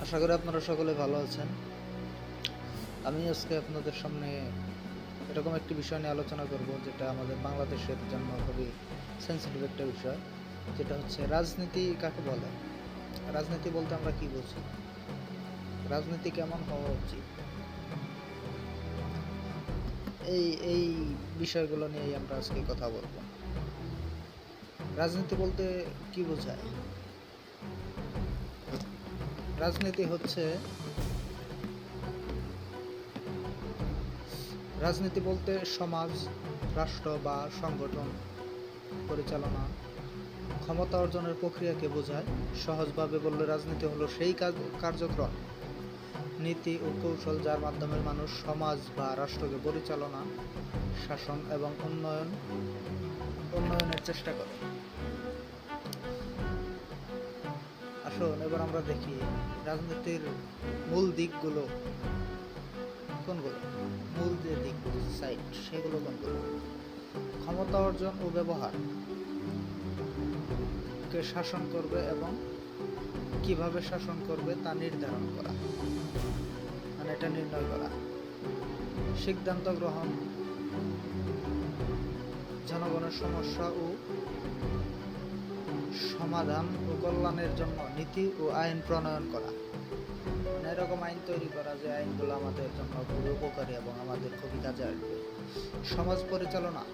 আশা করি আপনারা সকলে ভালো আছেন। আমি আজকে আপনাদের সামনে এরকম একটি বিষয় নিয়ে আলোচনা করব, যেটা আমাদের বাংলাদেশের জন্য খুবই সেন্সিটিভ একটা বিষয়, যেটা হচ্ছে রাজনীতি কাকে বলে? রাজনীতি বলতে আমরা কি বুঝি? রাজনীতি কেমন হওয়া উচিত? এই এই বিষয়গুলো নিয়েই আমরা আজকে কথা বলব। রাজনীতি বলতে কি বোঝায়? রাজনীতি হচ্ছে, রাজনীতি বলতে সমাজ, রাষ্ট্র বা সংগঠন পরিচালনা। ক্ষমতা অর্জনের প্রক্রিয়াকে বোঝায়, সহজভাবে বললে রাজনীতি হলো সেই কার্যক্রম, নীতি ও কৌশল যার মাধ্যমে মানুষ সমাজ বা রাষ্ট্রকে পরিচালনা, শাসন এবং উন্নয়ন, উন্নয়নের চেষ্টা করে। আসুন, এবার আমরা দেখি রাজনীতির মূল দিকগুলো। কোনগুলো? মূল যে দিক সাইড সেগুলো কোনগুলো? ক্ষমতা অর্জন ও ব্যবহার। কে শাসন করবে এবং কীভাবে শাসন করবে তা নির্ধারণ করা। মানে এটা নির্ণয় করা। সিদ্ধান্ত গ্রহণ, জনগণের সমস্যা ও সমাধান ও কল্যাণের জন্য নীতি ও আইন প্রণয়ন করা। মানে এরকম আইন তৈরি করা যে আইনগুলো আমাদের জন্য খুবই উপকারী এবং আমাদের খুবই কাজে আসবে। সমাজ পরিচালনা,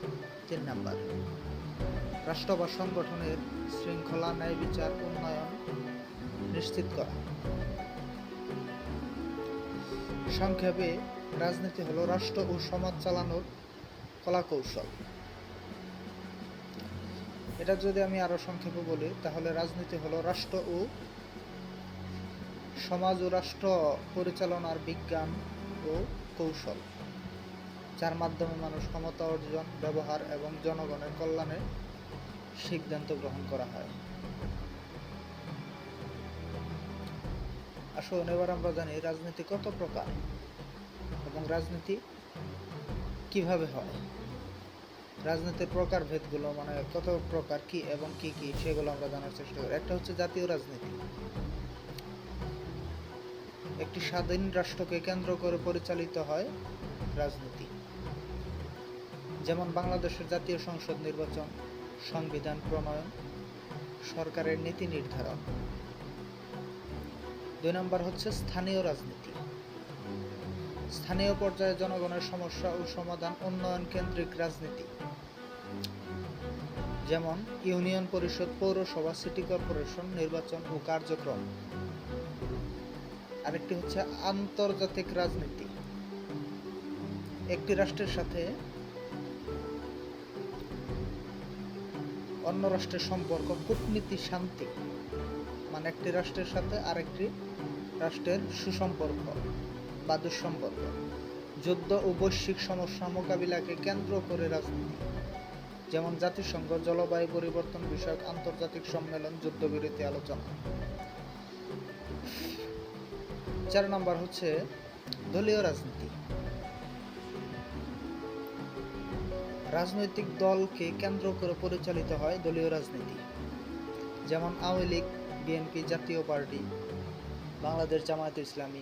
তিন নাম্বার। রাষ্ট্র বা সংগঠনের শৃঙ্খলা, ন্যায় বিচার, উন্নয়ন নিশ্চিত করা। সংক্ষেপে, রাজনীতি হলো রাষ্ট্র ও সমাজ চালানোর কলা কৌশল এটা যদি আমি আরও সংক্ষেপে বলি, তাহলে রাজনীতি হলো রাষ্ট্র ও সমাজ ও রাষ্ট্র পরিচালনার বিজ্ঞান ও কৌশল, যার মাধ্যমে মানুষ ক্ষমতা অর্জন, ব্যবহার এবং জনগণের কল্যাণে সিদ্ধান্ত গ্রহণ করা হয়। আসুন, এবার আমরা জানি রাজনীতি কত প্রকার এবং রাজনীতি কীভাবে হয়। রাজনীতির প্রকারভেদগুলো মানে কত প্রকার কি এবং কি কি, সেগুলো আমরা জানার চেষ্টা করি। একটা হচ্ছে জাতীয় রাজনীতি। একটি স্বাধীন রাষ্ট্রকে কেন্দ্র করে পরিচালিত হয় রাজনীতি। যেমন বাংলাদেশের জাতীয় সংসদ নির্বাচন, সংবিধান প্রণয়ন, সরকারের নীতি নির্ধারণ। দুই নম্বর হচ্ছে স্থানীয় রাজনীতি। স্থানীয় পর্যায়ে জনগণের সমস্যা ও সমাধান উন্নয়ন কেন্দ্রিক রাজনীতি। যেমন, ইউনিয়ন পরিষদ, পৌরসভা, সিটি কর্পোরেশন, নির্বাচন ও কার্যক্রম। আরেকটি হচ্ছে আন্তর্জাতিক রাজনীতি। একটি রাষ্ট্রের সাথে অন্য রাষ্ট্রের সম্পর্ক, কূটনীতি শান্তি। মানে একটি রাষ্ট্রের সাথে আরেকটি রাষ্ট্রের সুসম্পর্ক। বা দুঃসম্পর্ক যুদ্ধ ও বৈশ্বিক সমস্যা মোকাবিলাকে কেন্দ্র করে রাজনীতি। যেমন জাতিসংঘ জলবায়ু পরিবর্তন বিষয়ক আন্তর্জাতিক সম্মেলন যুদ্ধবিরতি আলোচনা। চার নম্বর হচ্ছে দলীয় রাজনীতি। রাজনৈতিক দলকে কেন্দ্র করে পরিচালিত হয় দলীয় রাজনীতি। যেমন আওয়ামী লীগ, বিএনপি জাতীয় পার্টি, বাংলাদেশ জামায়াত ইসলামী।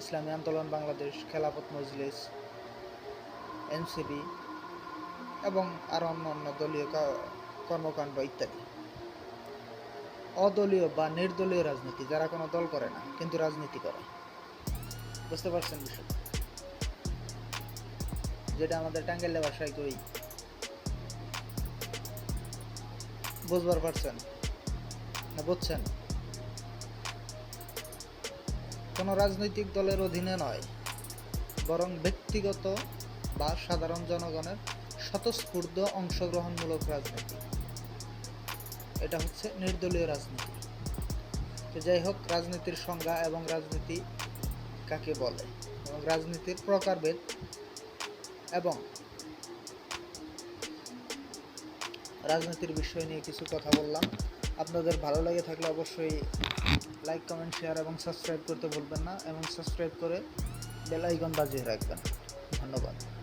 ইসলামী আন্দোলন, বাংলাদেশ খেলাফত মজলিস এনসিবি এবং আরও অন্য অন্য দলীয় কর্মকাণ্ড ইত্যাদি। অদলীয় বা নির্দলীয় রাজনীতি, যারা কোনো দল করে না, কিন্তু রাজনীতি করে। বুঝতে পারছেন বিষয় যেটা আমাদের টাঙ্গাইলে ভাষায় কই? বুঝবার পারছেন? না বুঝছেন? কোনো রাজনৈতিক দলের অধীনে নয়, বরং ব্যক্তিগত বা সাধারণ জনগণের স্বতঃস্ফূর্ত অংশগ্রহণমূলক রাজনীতি। এটা হচ্ছে নির্দলীয় রাজনীতি। তো যাই হোক, রাজনীতির সংজ্ঞা এবং রাজনীতি কাকে বলে? এবং রাজনীতির প্রকারভেদ এবং রাজনীতির বিষয় নিয়ে কিছু কথা বললাম। আপনাদের ভালো লাগে থাকলে অবশ্যই লাইক কমেন্ট শেয়ার এবং সাবস্ক্রাইব করতে ভুলবেন না এবং সাবস্ক্রাইব করে বেল আইকন বাজিয়ে রাখবেন। ধন্যবাদ।